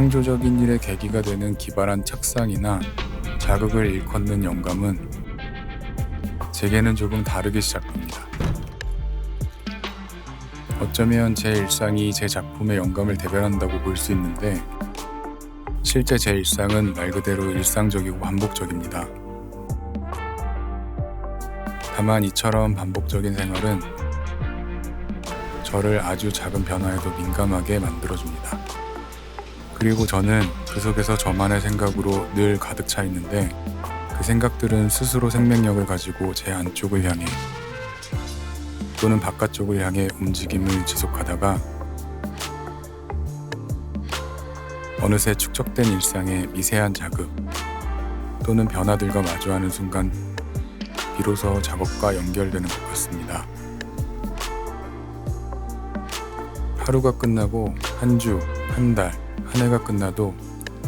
창조적인 일의 계기가 되는 기발한 착상이나 자극을 일컫는 영감은 제게는 조금 다르게 시작합니다. 어쩌면 제 일상이 제 작품의 영감을 대변한다고 볼 수 있는데 실제 제 일상은 말 그대로 일상적이고 반복적입니다. 다만 이처럼 반복적인 생활은 저를 아주 작은 변화에도 민감하게 만들어줍니다. 그리고 저는 그 속에서 저만의 생각으로 늘 가득 차 있는데 그 생각들은 스스로 생명력을 가지고 제 안쪽을 향해 또는 바깥쪽을 향해 움직임을 지속하다가 어느새 축적된 일상의 미세한 자극 또는 변화들과 마주하는 순간 비로소 작업과 연결되는 것 같습니다. 하루가 끝나고 한 주, 한 달, 한 해가 끝나도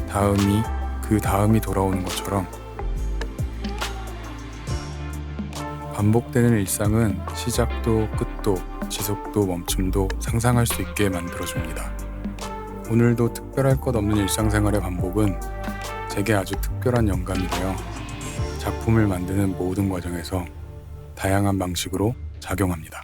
다음이 그 다음이 돌아오는 것처럼 반복되는 일상은 시작도 끝도 지속도 멈춤도 상상할 수 있게 만들어줍니다. 오늘도 특별할 것 없는 일상생활의 반복은 제게 아주 특별한 영감이 되어 작품을 만드는 모든 과정에서 다양한 방식으로 작용합니다.